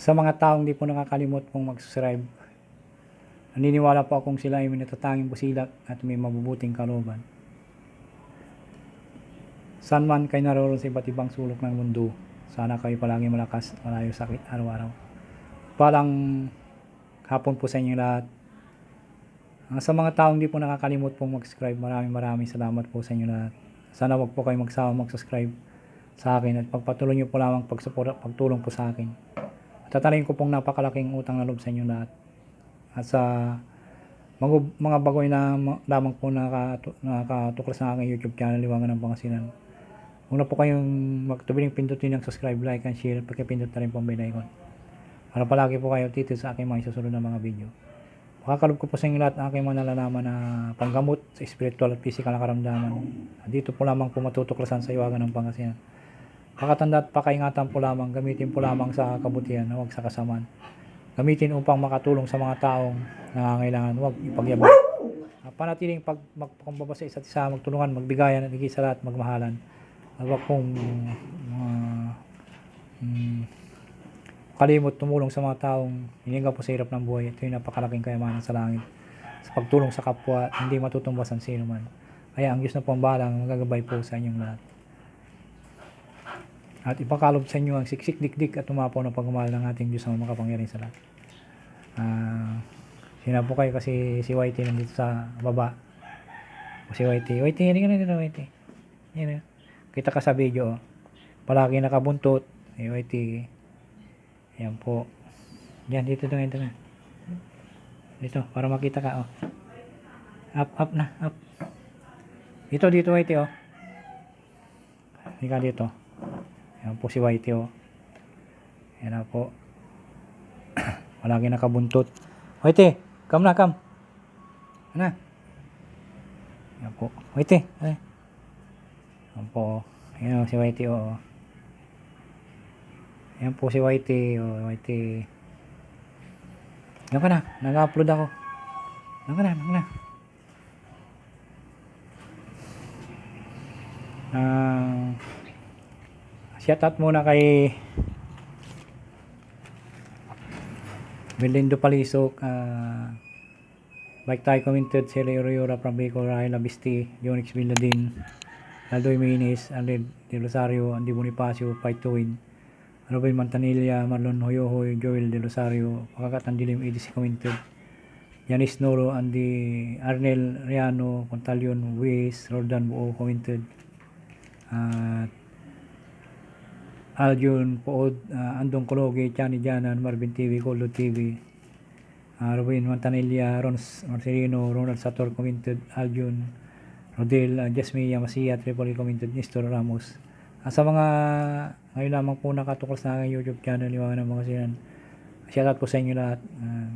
Sa mga taong di po nakakalimot pong mag-subscribe, naniniwala po akong sila ay may natatanging busilak at may mabubuting kalooban. Saan man kayo naroon sa iba't ibang sulok ng mundo, sana kayo palagi malakas, malayo sakit araw-araw. Palang hapon po sa inyo lahat. Ah, Sa mga taong di po nakakalimot pong mag-subscribe, maraming maraming salamat po sa inyo lahat. Sana wag po kayo magsawa mag-subscribe sa akin at pagpatuloy niyo po lamang pagsuporta, pagtulong po sa akin. At tatanayin ko pong napakalaking utang na loob sa inyo lahat. At sa mga, mga bagoy na ma- lamang po nakatu- nakatuklas sa aking YouTube channel, Liwangan ng Pangasinan. Huwag na po kayong magtubiling pindutin ng subscribe, like, and share. Pagkipindot na rin po ang bell icon. Para palagi po kayo titil sa aking mga susunod na mga video. Makakalob ko po sa inyo lahat ang aking mga nalalaman na panggamot sa spiritual at physical na karamdaman. Dito po lamang po matutuklasan sa iwagan ng Pangasinan. Pakatanda at pakaingatan po lamang, gamitin po lamang sa kabutihan, huwag sa kasamaan. Gamitin upang makatulong sa mga taong nangangailangan, huwag ipagyabang. Panatiling pag magpakumbaba sa isa't isa, magtulungan, magbigayan at higit sa lahat, magmahalan. Huwag pong uh, mm, kalimot tumulong sa mga taong hininga po sa hirap ng buhay. Ito yung napakalaking kayamanan sa langit. Sa pagtulong sa kapwa, hindi matutumbasan sino man. Kaya ang Diyos na po ang balang, magagabay po sa inyong lahat. At ipakalob sa inyo ang siksik dikdik at tumapaw na pagmamahal ng ating Diyos na makapangyarihan sa lahat. Ah, sina po kayo kasi si Whitey nandito sa baba. O si Whitey. Whitey, hindi ka na Whitey. Yan eh. Kita ka sa video. oh. Palagi nakabuntot. Eh, Whitey. Yan po. Yan, dito na, dito na. Dito, para makita ka, oh. Up, up na, up. Dito, dito, Whitey, oh. Hindi ka dito. Yan po si Whitey, oh. Yan na po. Palagi nakabuntot. Whitey, come na, come. Ano? Yan po. Whitey, ay. Yan po. Yan oh, si Whitey, oh. Yan po si Whitey, oh, Whitey. Yan ka na, nag-upload ako. Yan ka na, yan ka na. Ah, shout out muna kay Melindo Palisok, ah, Bike tayo commented si Leo Riora from Bicol, Rahel Abisti, Jonix Villadin, Aldoy Minis, Aled De Rosario, Andy Bonifacio, Win, Robin Mantanilla, Marlon Hoyohoy, Joel De Rosario, Pakakatan Dilim EDC commented, Yanis Noro, Andy Arnel Riano, Contalion Wiz, Roldan Buo commented, at Aljun Pood, uh, Andong Kologe, Chani Janan, Marvin TV, Kolo TV, uh, Robin Montanilla, Ron Marcelino, Ronald Sator commented, Aljun, Rodel, uh, Jasmine Masia, Tripoli commented, Nestor Ramos. Ah, sa mga ngayon lamang po nakatukol sa aking YouTube channel, yung mga mga sinan, shoutout po sa inyo lahat. Uh,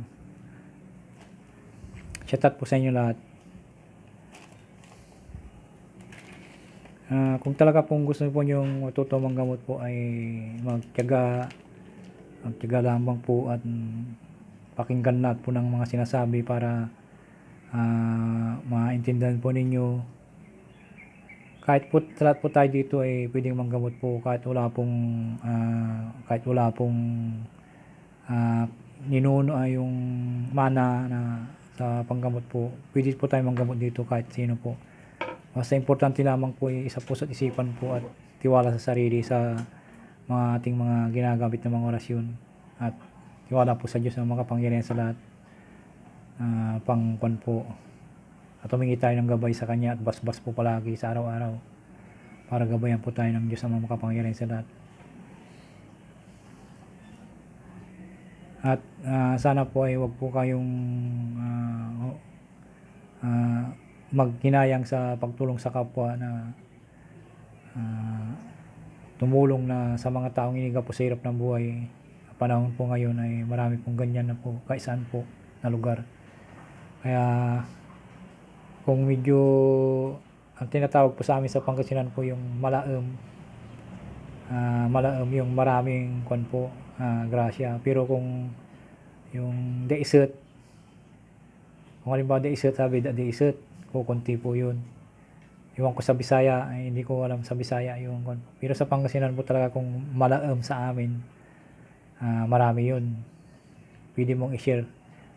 shoutout po sa inyo lahat. Ah, kung talaga pong gusto po yung matuto manggamot po ay magtiyaga magtiyaga lamang po at pakinggan lahat po ng mga sinasabi para ah, maintindihan po ninyo. Kahit po lahat po tayo dito ay pwedeng manggamot po kahit wala pong ah, kahit wala pong ah, ninuno ay yung mana na sa panggamot po. Pwede po tayo manggamot dito kahit sino po Basta importante lamang po isa puso at isipan po at tiwala sa sarili sa mga ating mga ginagamit na mga orasyon. At tiwala po sa Diyos na makapangyarihan sa lahat uh, pangkwan po. At humingi tayo ng gabay sa Kanya at basbas po palagi sa araw-araw para gabayan po tayo ng Diyos na makapangyarihan sa lahat. At ah, sana po ay wag po kayong ah, ah, maghinayang sa pagtulong sa kapwa na ah, tumulong na sa mga taong iniga po sa hirap ng buhay. Panahon po ngayon ay marami pong ganyan na po, kaisaan po na lugar. Kaya kung medyo ang tinatawag po sa amin sa Pangasinan po yung malaem, ah, malaem yung maraming kwan po, ah, grasya. Pero kung yung deisert, kung halimbawa deisert, sabi deisert, kukunti po yun. Iwan ko sa Bisaya, ay hindi ko alam sa Bisaya yung kon- Pero sa Pangasinan po talaga kung malaem sa amin, ah, marami yun. Pwede mong i-share.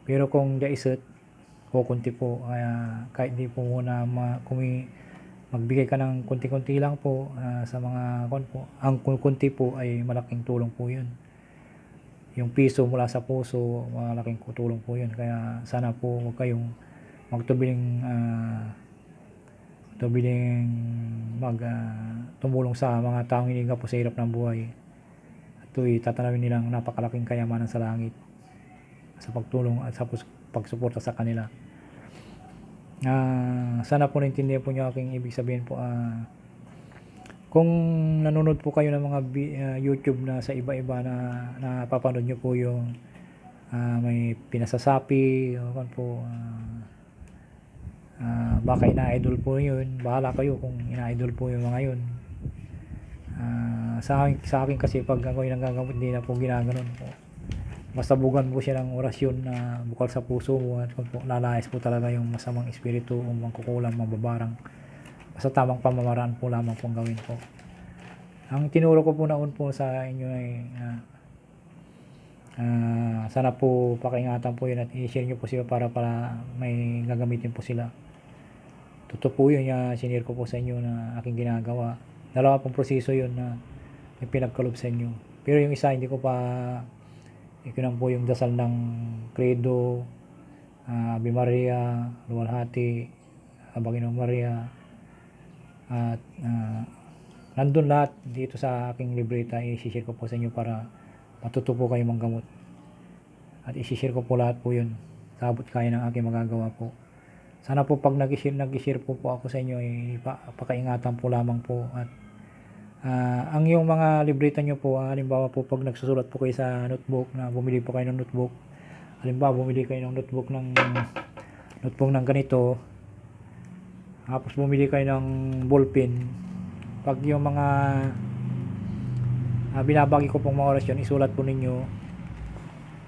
Pero kung daiset, kukunti po. Kaya kahit di po muna ma, kumi, magbigay ka ng kunti-kunti lang po ah, sa mga kon po. Ang kunti po ay malaking tulong po yun. Yung piso mula sa puso, malaking tulong po yun. Kaya sana po huwag kayong magtubiling ah, tubiling mag ah, tumulong sa mga taong hinihinga po sa hirap ng buhay. At ito'y tatanawin nilang napakalaking kayamanan sa langit sa pagtulong at sa pagsuporta sa kanila. Ah, sana po naintindihan po niyo aking ibig sabihin po. ah, kung nanonood po kayo ng mga ah, YouTube na sa iba-iba na napapanood niyo po yung ah, may pinasasapi, o kan po, ah, baka ina-idol po yun. Bahala kayo kung ina-idol po yung mga yun. Ah, sa akin, sa akin kasi pag ako yung nanggagamot, hindi na po ginaganon po. Basta bugan po siya ng orasyon na bukal sa puso mo at po, lalayas po talaga yung masamang espiritu o mangkukulang, mababarang. Basta tamang pamamaraan po lamang pong gawin po. Ang tinuro ko po naon po sa inyo ay ah, ah, sana po pakiingatan po yun at i-share nyo po sila para para may gagamitin po sila. Totoo po yun, uh, sinare ko po sa inyo na aking ginagawa. Dalawa pong proseso yun na may pinagkalob sa inyo. Pero yung isa, hindi ko pa ikinang po yung dasal ng Credo, ah, Ave Maria, Luwalhati, Abagino Maria, at ah, nandun lahat dito sa aking libreta, i-share ko po sa inyo para matuto po kayo manggamot. At i-share ko po lahat po yun. Sabot kaya ng aking magagawa po. Sana po pag nag-share, nag-share po po ako sa inyo, eh, pa, pakaingatan po lamang po. At ah, ang yung mga libreta nyo po, halimbawa po pag nagsusulat po kayo sa notebook, na bumili po kayo ng notebook, halimbawa bumili kayo ng notebook ng notebook ng ganito, tapos bumili kayo ng ballpen, pag yung mga ah, binabagi ko pong mga orasyon, isulat po ninyo,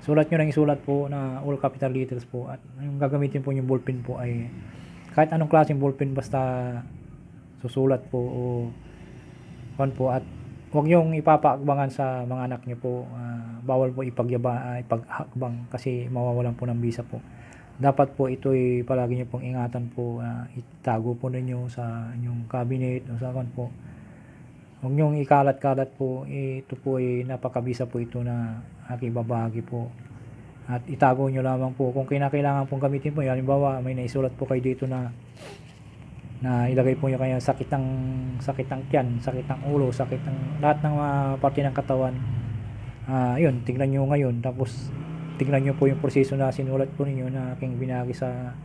sulat nyo lang isulat po na all capital letters po. At yung gagamitin po yung ballpen po ay kahit anong klaseng ballpen basta susulat po o kon po. At huwag niyong ipapaakbangan sa mga anak niyo po. Ah, bawal po ipagyaba ah, ipaghakbang kasi mawawalan po ng visa po. Dapat po ito'y palagi niyo pong ingatan po ah, itago po ninyo sa inyong cabinet o sa kon po. Huwag niyong ikalat-kalat po. Ito po ay napakabisa po ito na aking babahagi po. At itago niyo lamang po. Kung kinakailangan pong gamitin po, halimbawa may naisulat po kayo dito na na ilagay po niyo kaya sakit ng sakit ng tiyan, sakit ng ulo, sakit ng lahat ng mga parte ng katawan. Ah, yun, tingnan niyo ngayon tapos tingnan niyo po yung proseso na sinulat po ninyo na aking binagi sa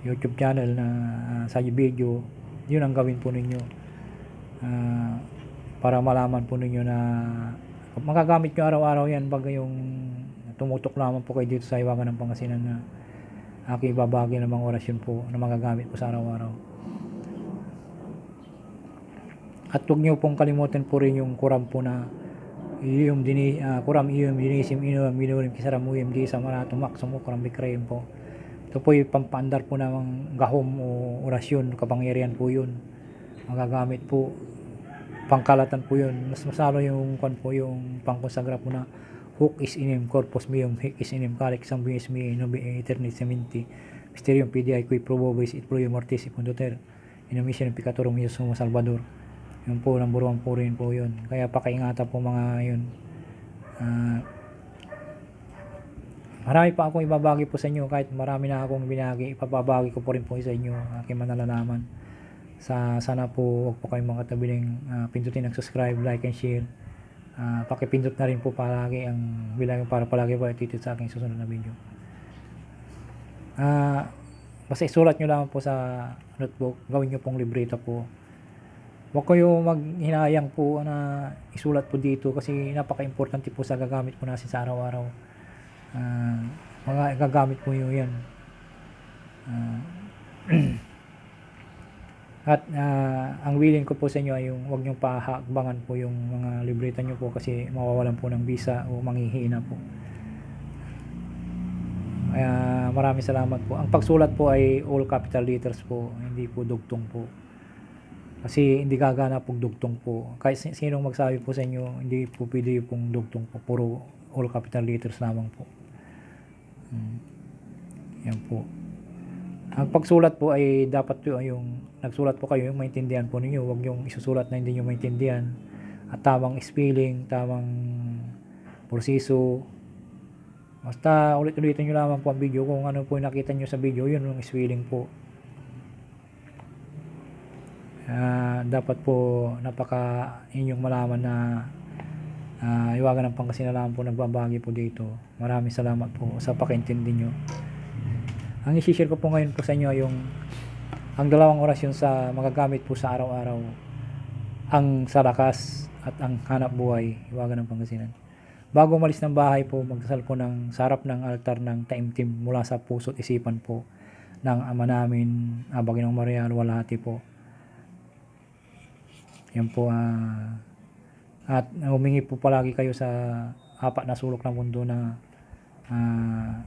YouTube channel na ah, sa video. Yun ang gawin po ninyo. Ah, para malaman po ninyo na magagamit nyo araw-araw yan pag yung tumutok lamang po kayo dito sa Iwagan ng Pangasinan na aking babagi ng mga orasyon po na magagamit po sa araw-araw. At huwag nyo pong kalimutan po rin yung kuram po na iyum dini ah, kuram iyum dinisim inuam minurim kisaram uyum di sa marato maksum kuram bikrayim po. Ito po yung pampaandar po ng gahom o orasyon, kapangyarihan po yun. Magagamit po pangkalatan po yun. Mas masalo yung kwan po yung pangkonsagra po na hook is in him, corpus meum, hic is in him, calic sanguinis mi, nobi eternit sementi, mysterium pidi qui probobis it pro mortis ipundoter, inumission ng picatorum Ius Sumo Salvador. Yun po, number one po rin po yun. Kaya pakaingatan po mga yun. Ah, marami pa akong ibabagi po sa inyo kahit marami na akong binagi ipababagi ko po rin po sa inyo aking manalalaman sa sana po wag po kayong makatabiling ah, pindutin ang subscribe, like and share. Ah, pakipindot na rin po palagi ang bilang para palagi po attitude sa aking susunod na video. Ah, basta isulat nyo lang po sa notebook, gawin nyo pong libreta po. Huwag kayo maghinayang po na isulat po dito kasi napaka-importante po sa gagamit po natin sa araw-araw. Ah, mga gagamit po yun yan. Ah, At ah, ang willing ko po sa inyo ay yung huwag niyong pahakbangan po yung mga libreta niyo po kasi mawawalan po ng visa o manghihina po. Kaya maraming salamat po. Ang pagsulat po ay all capital letters po, hindi po dugtong po. Kasi hindi gagana pong dugtong po. Kahit si- sinong magsabi po sa inyo, hindi po pwede pong dugtong po. Puro all capital letters lamang po. Mm. Yan po. Ang pagsulat po ay dapat po yung nagsulat po kayo yung maintindihan po ninyo. Huwag yung isusulat na hindi nyo maintindihan. At tamang spelling, tamang proseso. Basta ulit-ulitin nyo lamang po ang video. Kung ano po yung nakita nyo sa video, yun yung spelling po. Ah, dapat po napaka inyong malaman na uh, iwagan ng pangkasinalaman po nagbabagi po dito. Maraming salamat po sa pakaintindi nyo. Ang isi-share ko po ngayon po sa inyo yung ang dalawang orasyon sa magagamit po sa araw-araw. Ang sarakas at ang hanap buhay. Iwagan ng pangasinan. Bago umalis ng bahay po, magdasal po ng sarap ng altar ng taimtim mula sa puso't isipan po ng Ama namin, Abagin ng Maria, Walhati po. Yan po, ah, at humingi po palagi kayo sa apat na sulok ng mundo na ah,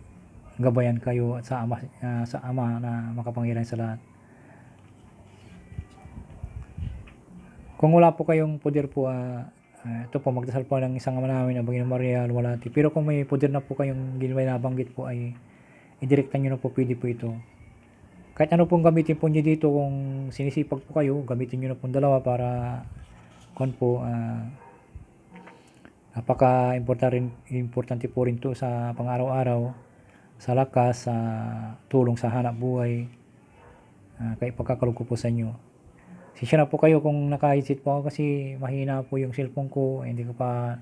gabayan kayo at sa ama, ah, sa ama na makapangyarihan sa lahat. Kung wala po kayong poder po, ah, ah, ito po, magdasal po ng isang ama namin, ang Panginoon Maria, Walati. Pero kung may poder na po kayong ginawa nabanggit po ay idirektan nyo na po, pwede po ito. Kahit ano pong gamitin po nyo dito, kung sinisipag po kayo, gamitin nyo na po dalawa para kung po, ah, napaka importante importante po rin to sa pang-araw-araw sa lakas, sa tulong sa hanap buhay uh, kaya pagkakalog ko po sa inyo. Sisya na po kayo kung naka-headset po ako kasi mahina po yung cellphone ko hindi ko pa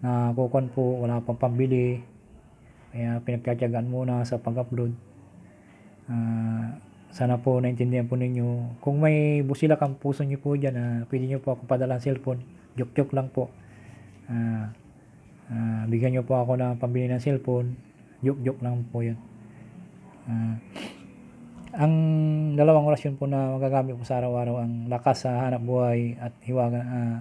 nakukuhan po wala pang pambili. Kaya pinagtatiyagaan muna sa pag-upload. Uh, sana po naintindihan po ninyo. Kung may busilak ang puso nyo po dyan uh, pwede nyo po ako padala cellphone. Joke-joke lang po. Uh, uh, bigyan nyo po ako ng pambili ng cellphone joke-joke lang po yun. Uh, ang dalawang orasyon po na magagamit po sa araw-araw ang lakas sa hanap buhay at hiwaga uh,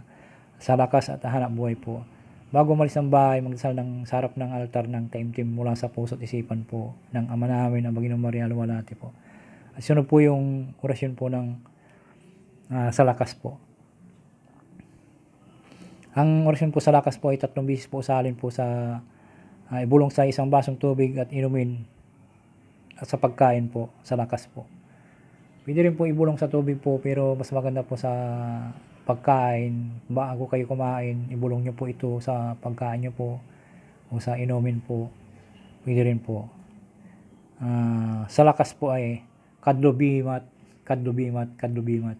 sa lakas at hanap buhay po. Bago umalis ng bahay magdasal ng sarap ng altar ng taimtim mula sa puso at isipan po ng ama namin ang Panginoong Maria Luwalati po. At sunod po yung orasyon po ng uh, sa lakas po. Ang orasyon po sa lakas po ay tatlong bisis po salin po sa uh, ibulong sa isang basong tubig at inumin at sa pagkain po, sa lakas po. Pwede rin po ibulong sa tubig po pero mas maganda po sa pagkain. Bago kayo kumain, ibulong nyo po ito sa pagkain nyo po o sa inumin po. Pwede rin po. Uh, sa lakas po ay kadlobimat, kadlobimat, kadlobimat.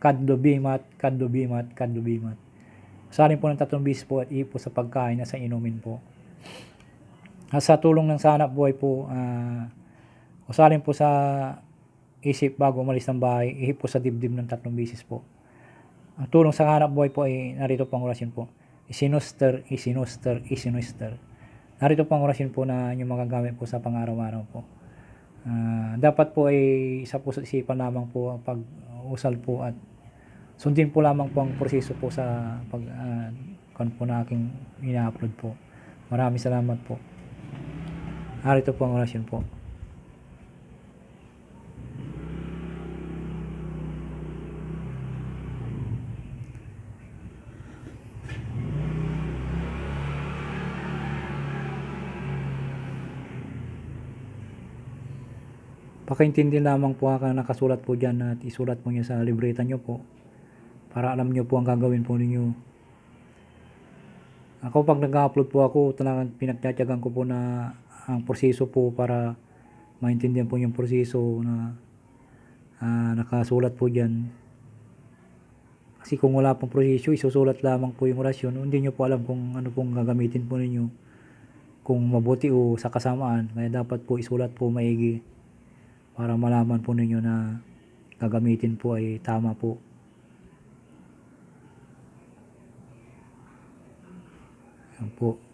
Kadlobimat, kadlobimat, kadlobimat. Salin po ng tatlong bis po at ipo sa pagkain na sa inumin po. Sa tulong ng sanap buhay po, uh, usalin po sa isip bago umalis ng bahay, ihip po sa dibdib ng tatlong bisis po. Ang tulong sa hanap buhay po ay narito po ang orasyon po. Isinuster, isinuster, isinuster. Narito po ang orasyon po na yung magagamit po sa pang-araw-araw po. Uh, dapat po ay sa puso isipan lamang po ang pag-usal po at sundin po lamang po ang proseso po sa pag uh, po na aking ina-upload po. Maraming salamat po. Narito po ang orasyon po. Pakaintindi lamang po ang nakasulat po dyan at isulat po niyo sa libreta nyo po para alam nyo po ang gagawin po ninyo. Ako pag nag-upload po ako, talagang pinagtatiyagan ko po na ang proseso po para maintindihan po yung proseso na uh, nakasulat po dyan. Kasi kung wala pong proseso, isusulat lamang po yung orasyon, hindi nyo po alam kung ano pong gagamitin po ninyo. Kung mabuti o sa kasamaan, kaya dapat po isulat po maigi para malaman po ninyo na gagamitin po ay tama po. Yan po.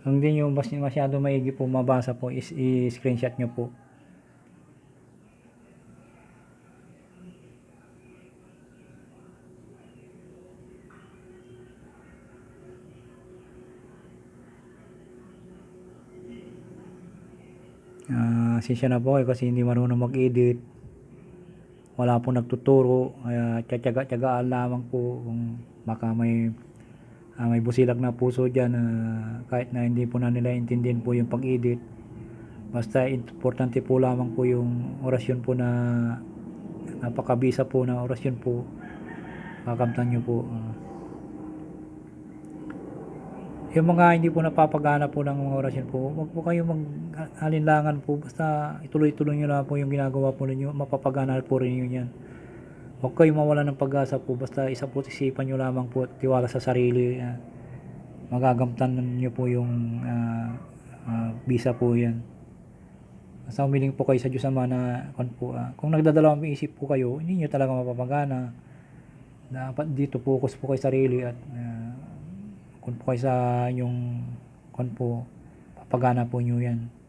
Kung di nyo masyado maigi po mabasa po, is, i-screenshot nyo po. Ah, uh, sisya na po eh, kasi hindi marunong mag-edit. Wala po nagtuturo. Kaya uh, tiyatsaga-tsagaan lamang po kung baka may ah, may busilak na puso dyan na kahit na hindi po na nila intindihan po yung pag-edit. Basta importante po lamang po yung orasyon po na napakabisa po na orasyon po. Kakamtan nyo po. ah. yung mga hindi po napapagana po ng mga orasyon po, wag po kayo mag-alinlangan po. Basta ituloy-tuloy nyo lang po yung ginagawa po ninyo. Mapapagana po rin yun yan. Huwag kayo mawala ng pag-asa po. Basta isa po isipan nyo lamang po at tiwala sa sarili. ah, magagamtan nyo po yung ah, ah, bisa po yan. Basta umiling po kayo sa Diyos Ama na kung, po, ah, kung nagdadalawang isip po kayo, hindi nyo talaga mapapagana. Dapat dito focus po kayo sa sarili at ah, kung po kayo sa inyong kung po, papagana po nyo yan.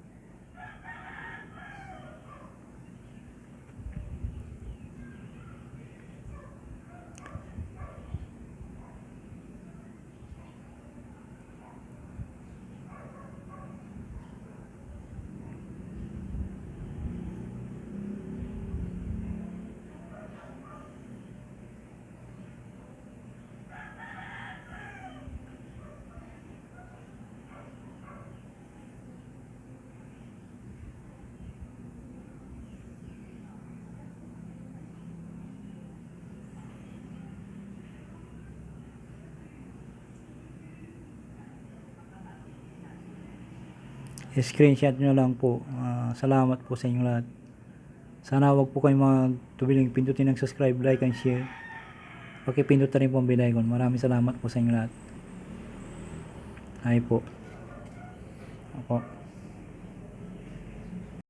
Screenshot nyo lang po. Ah, salamat po sa inyo lahat. Sana wag po kayo magtubiling pindutin ng subscribe, like, and share. Pakipindot na rin po ang bell icon. Maraming salamat po sa inyo lahat. Ay po. Opo.